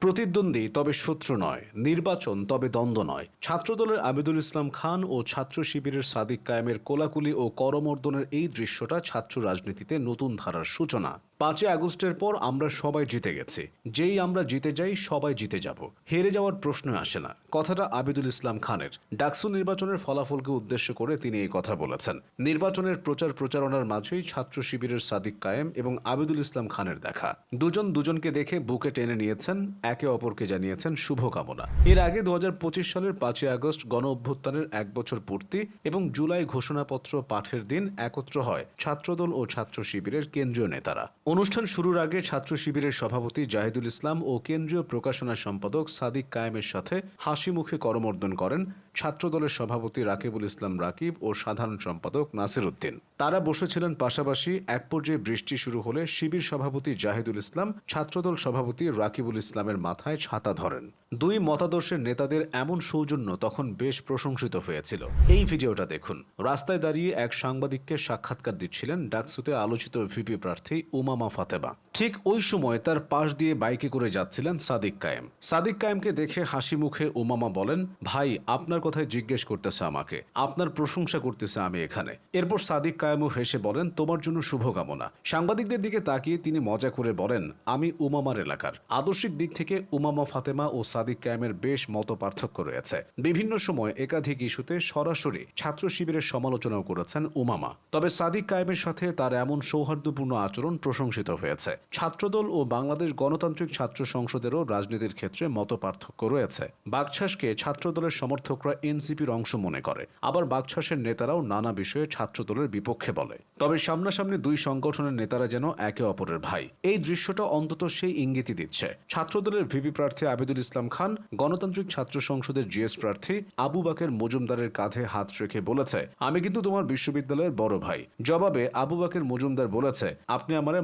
প্রতিদ্বন্দ্বী, তবে শত্রু নয়। নির্বাচন, তবে দ্বন্দ্ব নয়। ছাত্রদলের আবিদুল ইসলাম খান ও ছাত্র শিবিরের সাদিক কায়েমের কোলাকুলি ও করমর্দনের এই দৃশ্যটা ছাত্র রাজনীতিতে নতুন ধারার সূচনা। পাঁচই আগস্টের পর আমরা সবাই জিতে গেছি। যেই আমরা জিতে যাই, সবাই জিতে যাব। হেরে যাওয়ার প্রশ্ন আসে না। কথাটা আবিদুল ইসলাম খানের। ডাকসু নির্বাচনের ফলাফলকে উদ্দেশ্য করে তিনি এই কথা বলেছেন। নির্বাচনের প্রচার প্রচারণার মাঝেই ছাত্র শিবিরের সাদিক কায়েম এবং আবিদুল ইসলাম খানের দেখা। দুজন দুজনকে দেখে বুকে টেনে নিয়েছেন, একে অপরকে জানিয়েছেন শুভকামনা। এর আগে দু হাজার পঁচিশ সালের পাঁচই আগস্ট গণ অভ্যুত্থানের এক বছর পূর্তি এবং জুলাই ঘোষণাপত্র পাঠের দিন একত্র হয় ছাত্রদল ও ছাত্র শিবিরের কেন্দ্রীয় নেতারা। অনুষ্ঠান শুরুর আগে ছাত্র শিবিরের সভাপতি জাহিদুল ইসলাম ও কেন্দ্রীয় প্রকাশনা সম্পাদক সাদিক কায়েমের সাথে হাসি মুখে করমর্দন করেন ছাত্রদলের সভাপতি রাকিবুল ইসলাম রাকিব ও সাধারণ সম্পাদক নাসির উদ্দিন। তারা বসেছিলেন পাশাপাশি এক পর্যায়ে বৃষ্টি শুরু হলে শিবির সভাপতি জাহিদুল ইসলাম, ছাত্রদল সভাপতি রাকিবুল ইসলামের মাথায় ছাতা ধরেন। দুই মতাদর্শের নেতাদের এমন সৌজন্য তখন বেশ প্রশংসিত হয়েছিল। এই ভিডিওটা দেখুন। রাস্তায় দাঁড়িয়ে এক সাংবাদিককে সাক্ষাৎকার দিচ্ছিলেন ডাকসুতে আলোচিত ভিপি প্রার্থী উমামা ফাতেমা। ঠিক ওই সময় তার পাশ দিয়ে বাইকে করে যাচ্ছিলেন সাদিক কায়েম। সাদিক কায়েমকে দেখে হাসি মুখে উমামা বলেন, ভাই, আপনার কথায় জিজ্ঞেস করতেছে আমাকে। আপনার প্রশংসা করতেছে আমি এখানে। এরপর সাদিক কায়েমও হেসে বলেন, তোমার জন্য শুভকামনা। সাংবাদিকদের দিকে তাকিয়ে তিনি মজা করে বলেন, আমি উমামার এলাকার। আদর্শিক দিক থেকে উমামা ফাতেমা ও সাদিক কায়েমের বেশ মত পার্থক্য রয়েছে। বিভিন্ন সময় একাধিক ইস্যুতে সরাসরি ছাত্র শিবিরের সমালোচনাও করেছেন উমামা। তবে সাদিক কায়েমের সাথে তার এমন সৌহার্দ্যপূর্ণ আচরণ প্রশংসিত হয়েছে। ছাত্রদল ও বাংলাদেশ গণতান্ত্রিক ছাত্র সংসদেরও রাজনীতির ক্ষেত্রে মত পার্থক্য রয়েছে। বাগছাসকে ছাত্রদলের সমর্থকরা এনসিপির অংশ মনে করে। আবার বাগছাসের নেতারাও নানা বিষয়ে ছাত্রদলের বিপক্ষে বলে। তবে সামনাসামনি দুই সংগঠনের নেতারা যেন একে অপরের ভাই। এই দৃশ্যটা অন্তত সেই ইঙ্গিতই দিচ্ছে। ছাত্রদলের ভিপি প্রার্থী আবিদুল ইসলাম খান, গণতান্ত্রিক ছাত্র সংসদের জিএস প্রার্থী আবু বাকের মজুমদারের কাঁধে হাত রেখে বলেছে, আমি কিন্তু তোমার বিশ্ববিদ্যালয়ের বড় ভাই। জবাবে আবু বাকের মজুমদার বলেছে, আপনি আমারে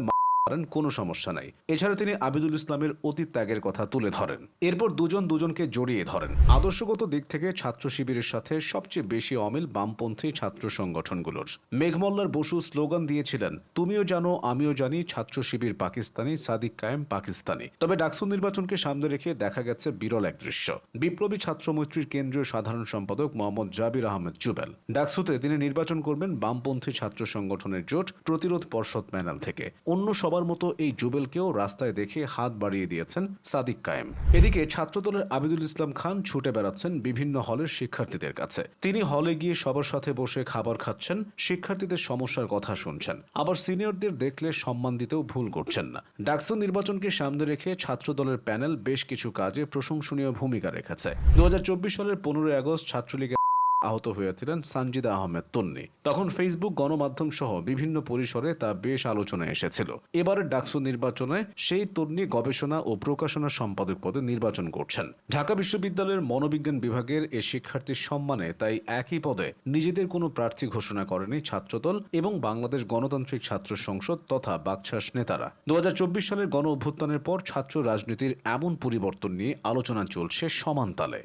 পারেন, কোনো সমস্যা নাই। এছাড়া তিনি আবিদুল ইসলামের অতীত ত্যাগের কথা তুলে ধরেন। এরপর দুজন দুজনকে জড়িয়ে ধরেন। আদর্শগত দিক থেকে ছাত্র শিবিরের সাথে সবচেয়ে বেশি অমিল বামপন্থী ছাত্র সংগঠনগুলোর। মেঘমল্লার বসু স্লোগান দিয়েছিলেন, তুমিও জানো, আমিও জানি, ছাত্র শিবির পাকিস্তানি, সাদিক কায়েম পাকিস্তানি। তবে ডাকসু নির্বাচনকে সামনে রেখে দেখা গেছে বিরল এক দৃশ্য। বিপ্লবী ছাত্র মৈত্রীর কেন্দ্রীয় সাধারণ সম্পাদক মোহাম্মদ জাবির আহমেদ জুবেল। ডাকসুতে তিনি নির্বাচন করবেন বামপন্থী ছাত্র সংগঠনের জোট প্রতিরোধ পর্ষদ প্যানেল থেকে। অন্য সবার মতো এই জুবেলকেও রাস্তায় দেখে হাত বাড়িয়ে দিয়েছেন সাদিক কায়েম। এদিকে ছাত্রদলের আবিদুল ইসলাম খান ছুটে বেড়াচ্ছেন বিভিন্ন হলের শিক্ষার্থীদের কাছে। তিনি হলে গিয়ে সবার সাথে বসে খাবার খাচ্ছেন, শিক্ষার্থীদের সমস্যার কথা শুনছেন। আবার সিনিয়রদের দেখলে সম্মান দিতেও ভুল করছেন না। ডাকসু নির্বাচনকে সামনে রেখে ছাত্রদলের প্যানেল বেশ কিছু কাজে প্রশংসনীয় ভূমিকা রেখেছে। দু হাজার চব্বিশ সালের পনেরোই আগস্ট ছাত্রলীগের আহত হয়েছিলেন সানজিদা আহমেদ তন্নি। তখন ফেসবুক গণমাধ্যম সহ বিভিন্ন পরিসরে তা বেশ আলোচনায় এসেছিল। এবারের ডাকসু নির্বাচনে সেই তন্নি গবেষণা ও প্রকাশনা সম্পাদক পদে নির্বাচন করছেন। ঢাকা বিশ্ববিদ্যালয়ের মনোবিজ্ঞান বিভাগের এ শিক্ষার্থীর সম্মানে তাই একই পদে নিজেদের কোনো প্রার্থী ঘোষণা করেনি ছাত্রদল এবং বাংলাদেশ গণতান্ত্রিক ছাত্র সংসদ তথা বাকছাস নেতারা। দু হাজার চব্বিশ সালের গণ অভ্যুত্থানের পর ছাত্র রাজনীতির এমন পরিবর্তন নিয়ে আলোচনা চলছে সমান তালে